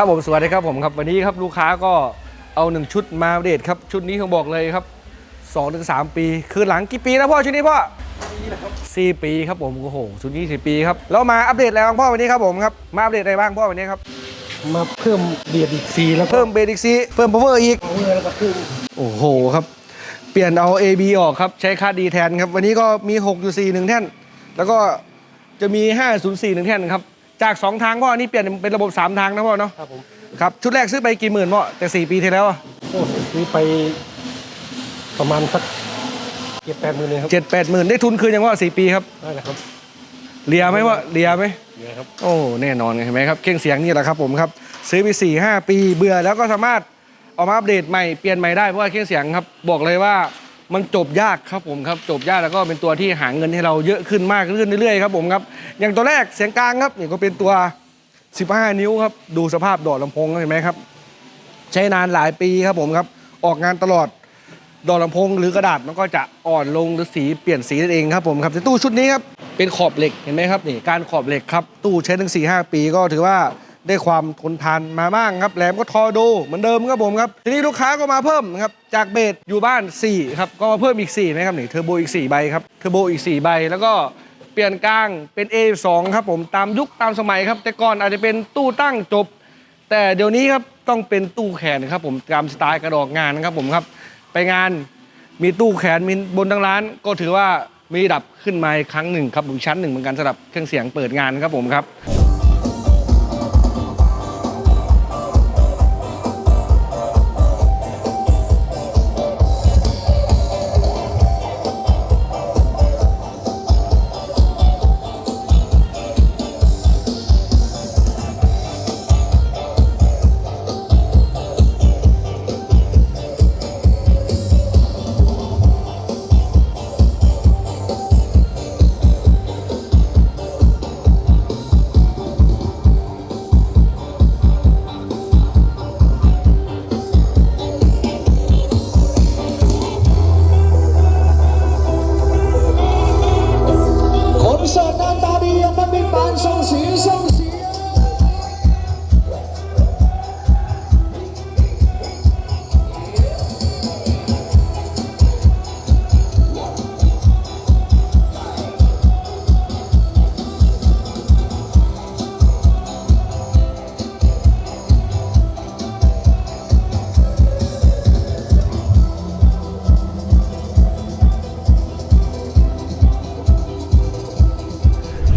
ครับผมสวัสดีครับผมครับวันนี้ครับลูกค้าก็เอาหนึ่งชุดมาอัปเดตครับชุดนี้เขาบอกเลยครับ2อถึงสปี คือหลังกี่ปีนะพ่อชุดนี้พ่อสี่ปีครับผมโอ้โหชุดนี้สี่ปีครับแล้วมาอัปเดตอะไรบ้างพ่อวันนี้ครับผมครับมาอัปเดตอะไรบ้างพ่อวันนี้ครับมาเพิ่มเบียดอีกซีแล้วก็เพิ่มเบรกซีเพิ่มพาวเวอร์อีกเอาเงินแล้วก็เพิ่มโอ้โหครับ เปลี่ยนเอา AB ออกครับใช้ค่าดีแทนครับวันนี้ก็มี6.4หนึ่งแท่น แล้วก็จะมี504หนึ่งแท่นครับ จาก 2 ทางพ่ออันนี้เปลี่ยนเป็นระบบ 3 ทางนะพ่อเนาะครับผมครับชุดแรกซื้อไปกี่หมื่นพ่อแต่ 4 ปีที่แล้วอะโอ้ซื้อไปประมาณสักเจ็ดแปดหมื่นเลยครับเจ็ดแปดหมื่นได้ทุนคืนยังว่าสี่ปีครับได้แล้วครับเลียไหมว่าเลียไหมเดี๋ยวครับโอ้แน่นอนเห็นไหมครับเครื่องเสียงนี่แหละครับผมครับซื้อไป4ี่หปีเบื่อแล้วก็สามารถเอามาอัปเดตใหม่เปลี่ยนใหม่ได้เพราะว่าเครื่องเสียงครับบอกเลยว่า มันจบยากครับผมครับจบยากแล้วก็เป็นตัวที่หาเงินให้เราเยอะขึ้นมากขึ้นเรื่อยๆครับผมครับอย่างตัวแรกเสียงกลางครับนี่ก็เป็นตัว 15 นิ้วครับดูสภาพดอดลำโพงเห็นไหมครับ ใช้นานหลายปีครับผมครับออกงานตลอดดอกลำโพงหรือกระดาษมันก็จะอ่อนลงหรือสีเปลี่ยนสีนั่นเองครับผมครับต่ตู้ชุดนี้ครับเป็นขอบเหล็กเห็นไหมครับนี่การขอบเหล็กครับตู้ใช้ถึง4 5 ปีก็ถือว่า ได้ความทนทานมาบ้างครับแหลมก็ทอโดเหมือนเดิมครับผมครับทีนี้ลูกค้าก็มาเพิ่มนะครับจากเบสอยู่บ้าน4ครับก็มาเพิ่มอีก4นะครับนี่เทอร์โบอีก4ใบครับเทอร์โบอีก4ใบแล้วก็เปลี่ยนกลางเป็น A2 ครับผมตามยุคตามสมัยครับ แต่ก่อนอาจจะเป็นตู้ตั้งจบ แต่เดี๋ยวนี้ครับต้องเป็นตู้แขนครับผมตามสไตล์กระดอกงานนะครับผมครับไปงานมีตู้แขนมีบนทั้งร้าน ก็ถือว่ามีดับขึ้นมาครั้งหนึ่งครับอีกชั้นหนึ่งเหมือนกันสำหรับเครื่องเสียงเปิดงานครับผมครับ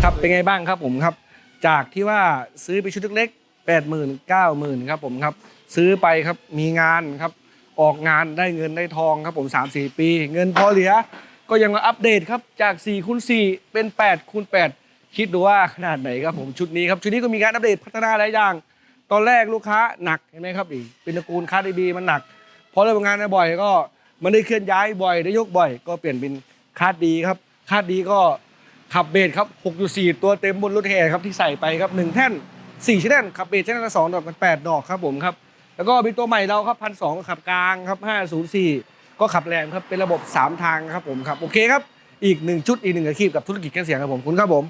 ครับเป็นไงบ้างครับผมครับ จากที่ว่าซื้อไปชุดเล็กๆแปดหมื่นเก้าหมื่นครับผมครับ ซื้อไปครับมีงานครับ ออกงานได้เงินได้ทองครับผม3ามสี่ปี เงินพอเหลือ ก็ยังมาอัปเดตครับจาก4คูณ4เป็น8คูณ8คิดดูว่าขนาดไหนครับผมชุดนี้ครับชุดนี้ก็มีการอัปเดตพัฒนาหลายอย่าง ตอนแรกลูกค้าหนักเห็นไหมครับอีกเป็นตระกูลคาดีบีมันหนักพอเริ่มทำงานบ่อยก็มันได้เคลื่อนย้ายบ่อยได้ยกบ่อย ก็เปลี่ยนเป็นคาดดีครับคาดดีก็ ขับเบสครับ 6.4 ตัวเต็มบนรถแห่ครับที่ใส่ไปครับ 1 แท่น4ชแนขับเบสชแนละ2ดอกกัน 8 ดอกครับผมครับ แล้วก็มีตัวใหม่เราครับพันสขับกลางครับ 504 ก็ขับแรงครับเป็นระบบ 3 ทางครับผมครับโอเคครับอีก 1 ชุดอีก1อาชีพกับธุรกิจเครื่องเสียงครับผมคุณครับผม